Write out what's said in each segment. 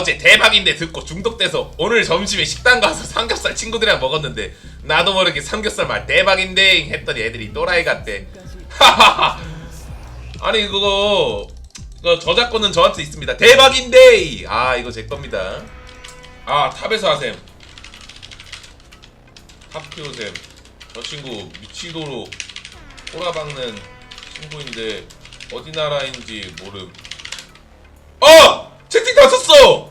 어제 대박인데 듣고 중독돼서 오늘 점심에 식당 가서 삼겹살 친구들이랑 먹었는데 나도 모르게 삼겹살 말 대박인데 했더니 애들이 또라이 같대. 하하하. 아니 그거 그 저작권은 저한테 있습니다. 대박인데 아 이거 제 겁니다. 아 탑에서 하셈. 탑 키우셈. 저 친구 미치도록 꼬라박는 친구인데 어디 나라인지 모름. 어! 채팅 다 썼어!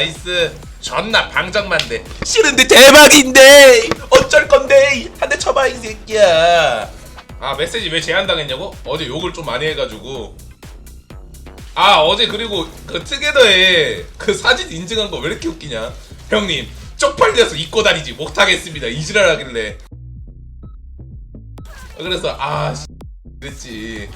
나이스. 존나 방정만데 싫은데 대박인데! 어쩔 건데! 한 대 쳐봐 이 새끼야. 아 메시지 왜 제한당했냐고? 어제 욕을 좀 많이 해가지고. 아 어제 그리고 그 트게더에 그 사진 인증한 거 왜 이렇게 웃기냐? 형님 쪽팔려서 입고 다니지 못하겠습니다. 이지랄 하길래. 그래서 아 씨, 그랬지.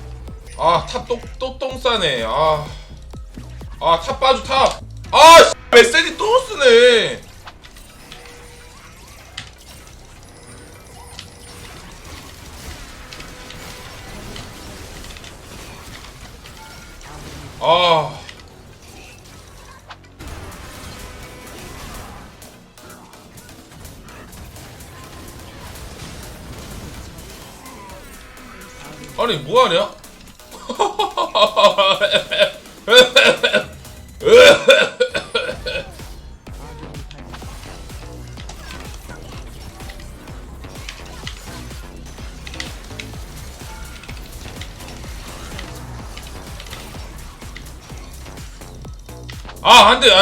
아탑또또똥 싸네. 아아탑 빠져 탑아 씨, 메시지 또 쓰네 아 아니 뭐하냐?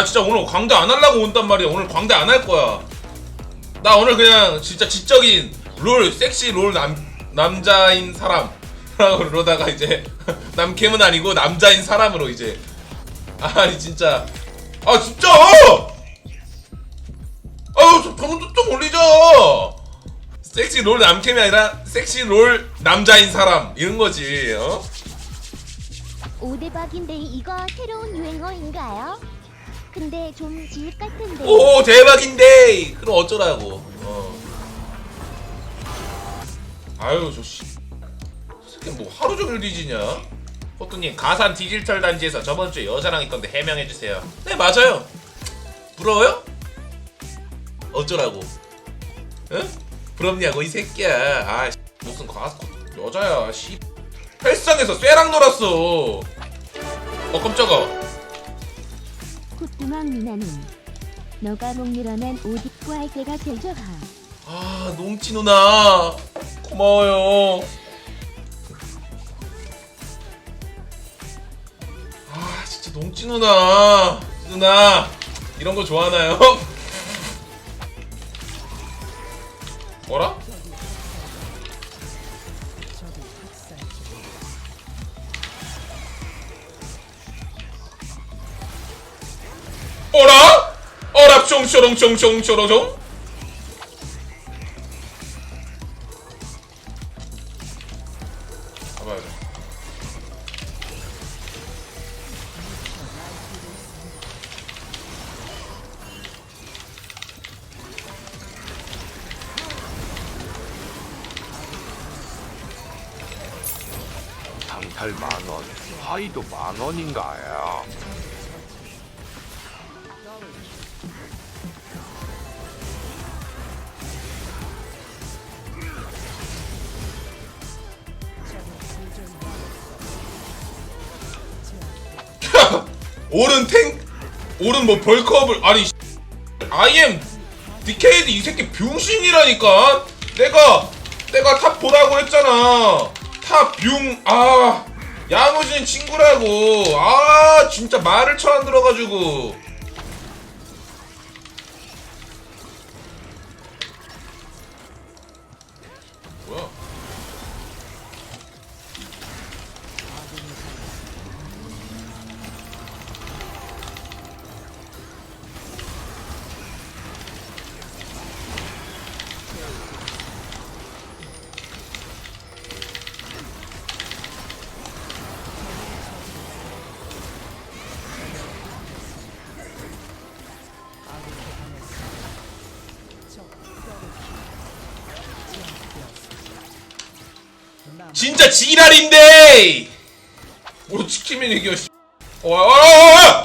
진짜 오늘 광대 안 하려고 온단 말이야. 오늘 광대 안 할 거야. 나 오늘 그냥 진짜 지적인 롤 섹시 롤 남, 남자인 사람으로다가 이제 남캠은 아니고 남자인 사람으로 이제. 아니 진짜. 아 진짜! 저 저는 좀 올리자 섹시 롤 남캠이 아니라 섹시 롤 남자인 사람. 이런 거지 어? 오대박인데 이거 새로운 유행어인가요? 근데 좀 지읒 같은데. 오 대박인데! 그럼 어쩌라고. 어. 아유 저씨. 새끼 뭐 하루 종일 뒤지냐? 호뚜님 가산 디지털 단지에서 저번 주에 여자랑 있던데 해명해주세요. 네 맞아요. 부러워요? 어쩌라고? 응? 부럽냐고 이 새끼야. 아 씨, 무슨 가 여자야 씨. 헬스장에서 쇠랑 놀았어. 어 깜짝아 누나는 너가 목옷 입고 할 때가 좋아. 아, 농치 누나 고마워요. 아, 진짜 농치 누나 누나 이런 거 좋아하나요? 뭐라? 어라 숑쇼롱숑숑쇼롱숑 잡아야 돼. 장탈 만원, 화이도 만원인가요? 오른 탱 오른 뭐 벌크업을 아니 씨, IM 디케이드 이 새끼 병신이라니까. 내가 내가 탑 보라고 했잖아. 탑병아 야무진 친구라고. 아 진짜 말을 쳐 안 들어가지고 진짜 지랄인데 뭐 지키면 이겨 씨. 어, 어, 어, 어!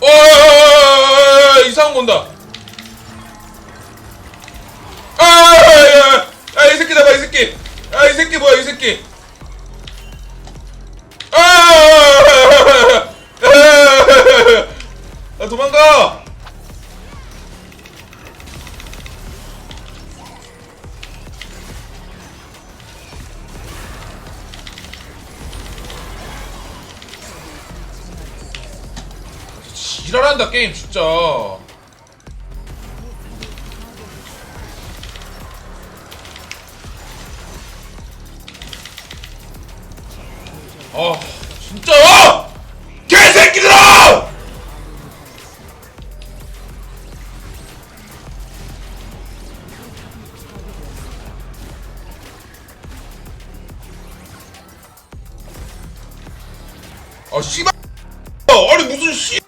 어, 어, 어, 어, 어, 이상한 건다. 게임 진짜. 아 진짜 개새끼들아! 아 씨발 아니 무슨 씨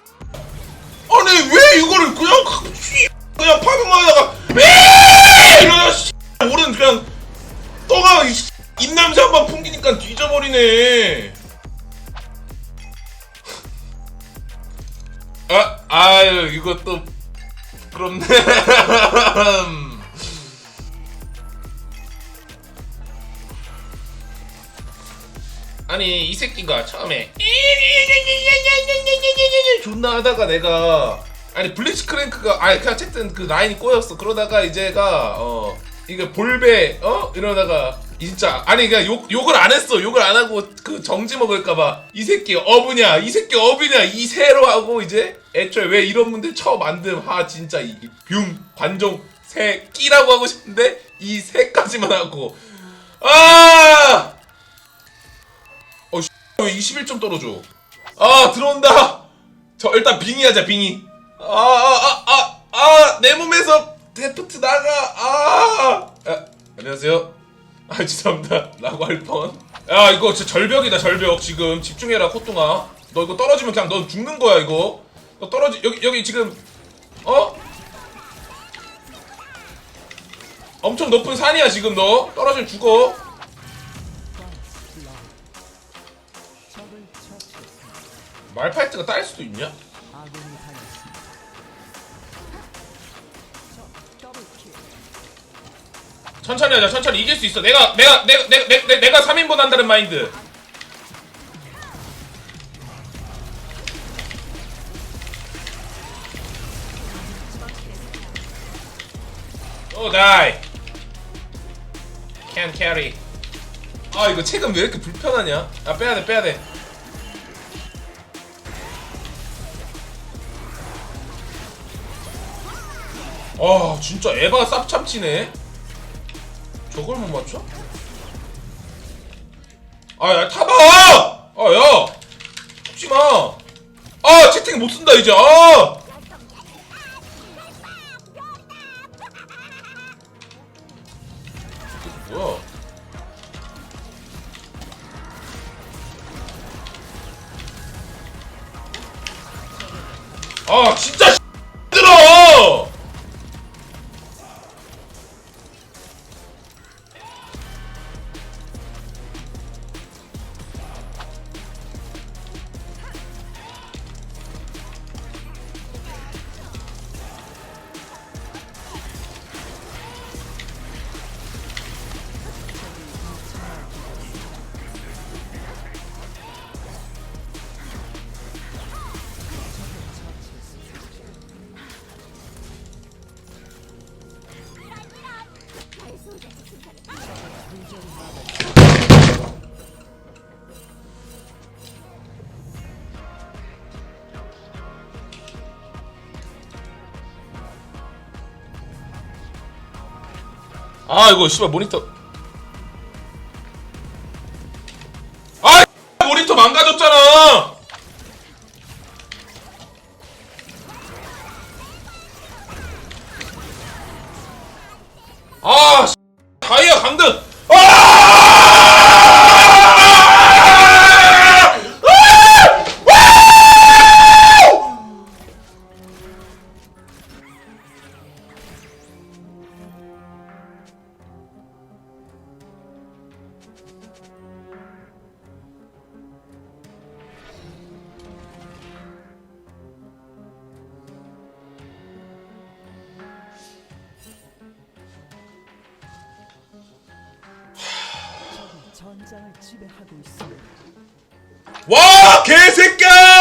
그렇네. 아니 이 새끼가 처음에 존나 하다가 내가 아니 블리츠 크랭크가 아니 그냥 어쨌든 그 라인이 꼬였어. 그러다가 이제가 어 이게 볼배 어? 이러다가 진짜 아니 그냥 욕 욕을 안 했어. 욕을 안 하고 그 정지 먹을까봐. 이 새끼 어부냐? 이 새끼 어부냐? 이 새로 하고 이제 애초에 왜 이런 분들 처음 만듦 하 진짜 이흉 관종 새 끼라고 하고 싶은데 이 새까지만 하고 아 어, 씨, 왜 21점 떨어져? 아, 들어온다! 저, 일단 빙의 하자, 빙의. 아, 아, 아, 아, 아, 내 몸에서 데프트 나가, 아! 아 안녕하세요. 아, 죄송합니다. 라고 할 뻔. 야, 이거 진짜 절벽이다, 절벽. 지금 집중해라, 코뚱아. 너 이거 떨어지면 그냥 너 죽는 거야, 이거. 너 떨어지, 여기, 여기 지금, 어? 엄청 높은 산이야, 지금 너. 떨어지면 죽어. 말파이트가 딸 수도 있냐? 천천히 하자 천천히 이길 수 있어 내가 내가 내가 내가 내가, 내가 3인분 한다는 마인드 오 다이 can carry. 아 이거 체감 왜 이렇게 불편하냐? 아 빼야 돼 빼야 돼. 아 진짜 에바 쌉참치네. 저걸 못 맞춰? 아야 타봐! 아야! 죽지 마! 아 채팅 못 쓴다 이제. 아 진짜 아 이거 씨발 모니터 전장을 지배하고 있습니다. 와 개새끼야!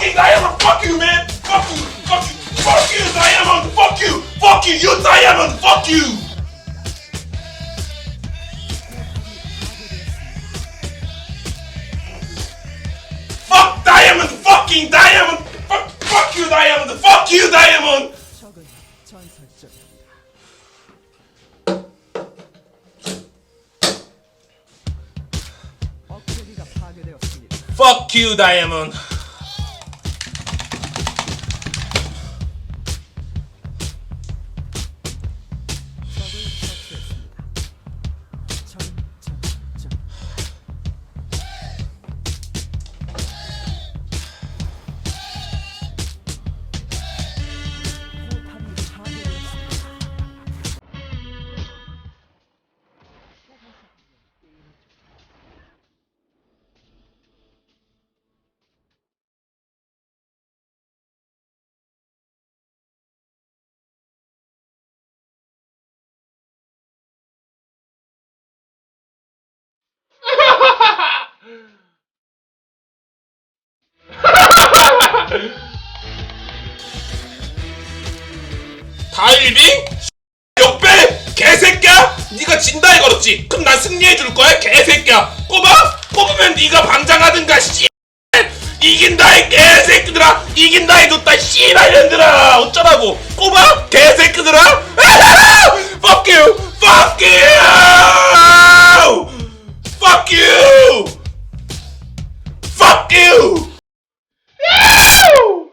fucking Diamond. Fuck you, man. Fuck you. Fuck you. Fuck you, Diamond. Fuck you. Fuck you. You Diamond. Fuck you. Fuck Diamond. Fucking Diamond. Fuck, fuck you, Diamond. Fuck you, Diamond. Fuck you, Diamond! 다일빙? 역배? 개새끼야? 네가 진다 이거였지? 그럼 난 승리해 줄 거야 개새끼야 꼽아? 꼽으면 네가 방장하든가 씨 이긴다 이 개새끼들아 이긴다 해줬다 씨발년들아 어쩌라고 꼽아? 개새끼들아 Fuck you! Fuck you! Fuck you! Ew! you! Ew!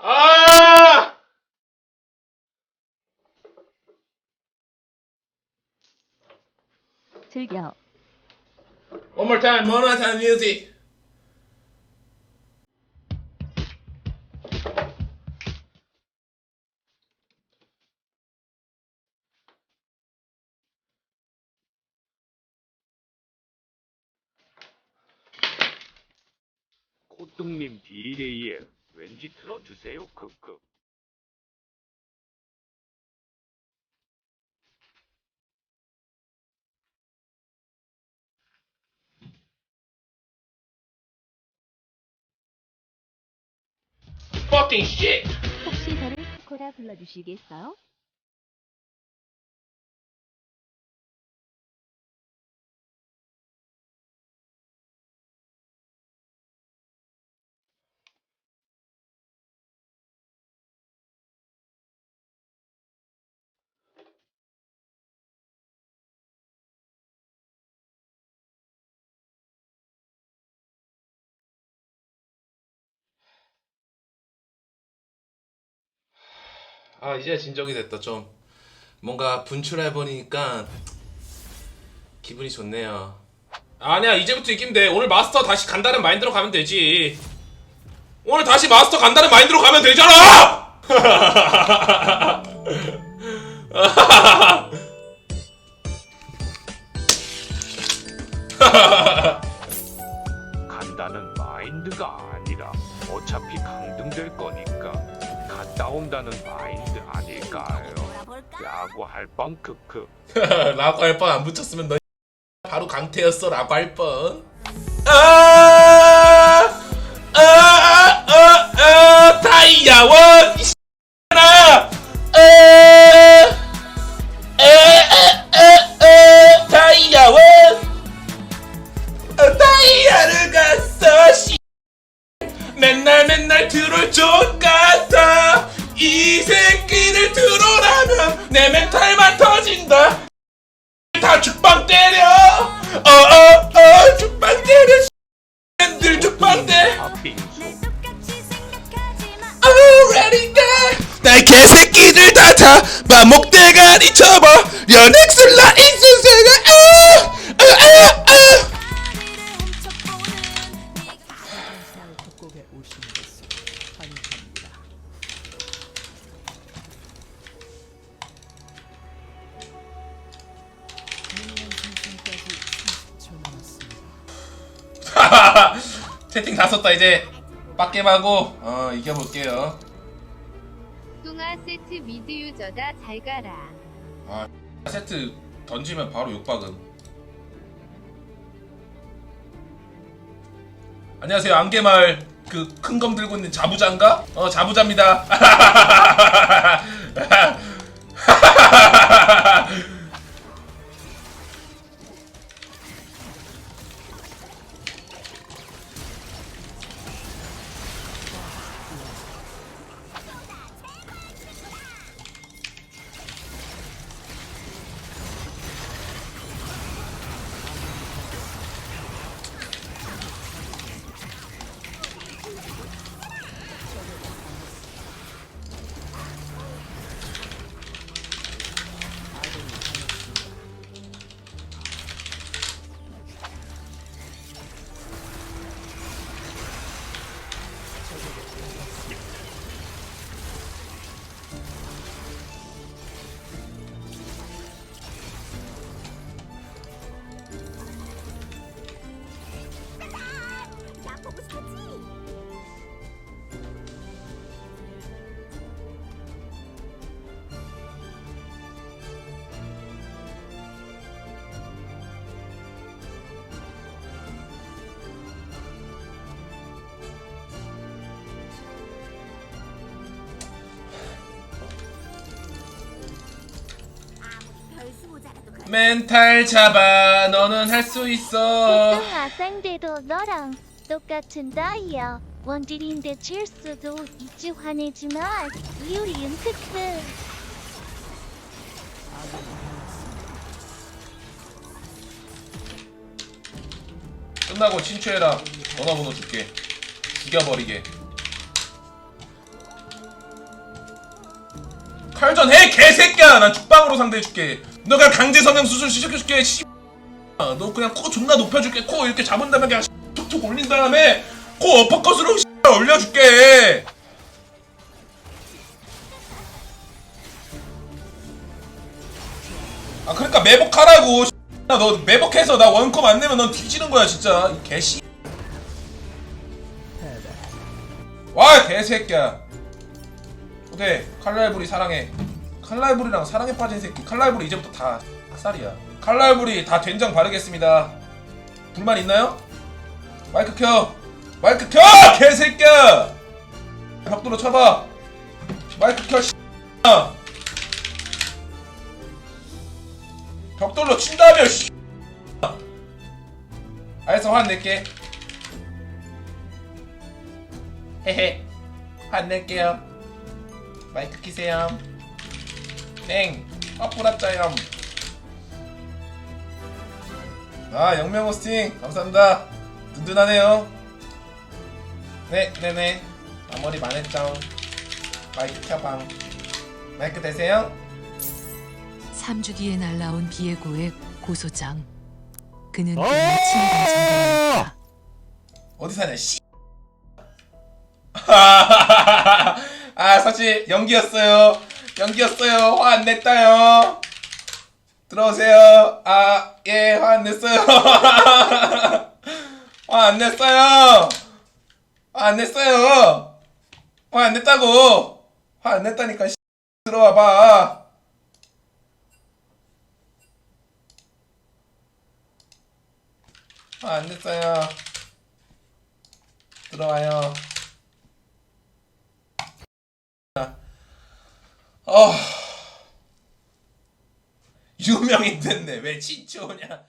Ah! 즐겨. One more time, one more time music. 고뚱님 딜레이에 왠지 틀어주세요. 크크. Fucking shit. 혹시 저를 코라 불러주시겠어요? 아 이제 진정이 됐다 좀 뭔가 분출해 보니까 기분이 좋네요. 아니야 이제부터 돼. 오늘 마스터 다시 간다는 마인드로 가면 되지. 오늘 다시 마스터 간다는 마인드로 가면 되잖아. 간다는 마인드가 아니라 어차피 강등될 거니까 갔다 온다는 마인드 아닐까요? 라고 할뻔 크크. 라고 할 뻔 안 붙였으면 너 바로 강태였어 라고 할 뻔. 아, 아, 아, 아, 아, 아, 아, 아, 아, 아. 맨날 맨날 같 내 멘탈만 터진다. 다 죽방 때려. 어어어 죽방 때려. 들 죽방 때. Already got 날 개새끼들 다 잡아 목대가리 쳐버 연엑스 라 채팅 다 썼다 이제. 빡겜하고 어 이겨볼게요. 뚱아 세트 미드 유저다 잘 가라. 아 세트 던지면 바로 욕박음. 안녕하세요 안개마을. 그 큰 검 들고 있는 자부자인가? 어 자부자입니다 멘탈 잡아 너는 할 수 있어 뚱아 상대도 너랑 똑같은 다이아. 원딜인데 질 수도 있지 화내지 마. 이유리은 크크. 끝나고 친추해라 전화번호 줄게 죽여버리게 칼전 해 개새끼야 난 죽방으로 상대해줄게 너 그냥 강제 성형 수술 시켜줄게 씨. 아, 너 그냥 코 존나 높여줄게. 코 이렇게 잡은 다음에 그냥 툭툭 올린 다음에 코 어퍼컷으로 올려줄게. 아 그러니까 매복하라고 너 매복해서 나 원컵 안 내면 넌 뒤지는 거야 진짜. 이 개씨. 와 개새끼야. 오케이 칼날부리 사랑해 칼날부리랑 사랑에 빠진 새끼. 칼날부리 이제부터 다 학살이야. 칼날부리 다 된장 바르겠습니다. 불만 있나요? 마이크 켜! 마이크 켜! 개새끼야! 벽돌로 쳐봐! 마이크 켜 씨. 벽돌로 친다며 씨. 알았어 화 낼게. 헤헤. 화 낼게요. 마이크 키세요 땡 빠뿌라짜염 아 영명 호스팅 감사합니다 든든하네요 네 네네 앞머리 만했죠 마이크 켜방 마이크 되세요? 3주 뒤에 날라온 비에고의 고소장. 그는 그의 친밀한 정당이었다. 어디 사냐 씨. 아 사실 연기였어요. 연기였어요. 화 안 냈다요. 들어오세요. 아 예, 화 안 냈어요. 화 안 냈어요. 화 안 냈어요. 화 안 냈다고. 화 안 냈다니까 씨. 들어와 봐. 화안 냈어요. 들어와요. 어. 유명인 됐네. 왜 친추오냐?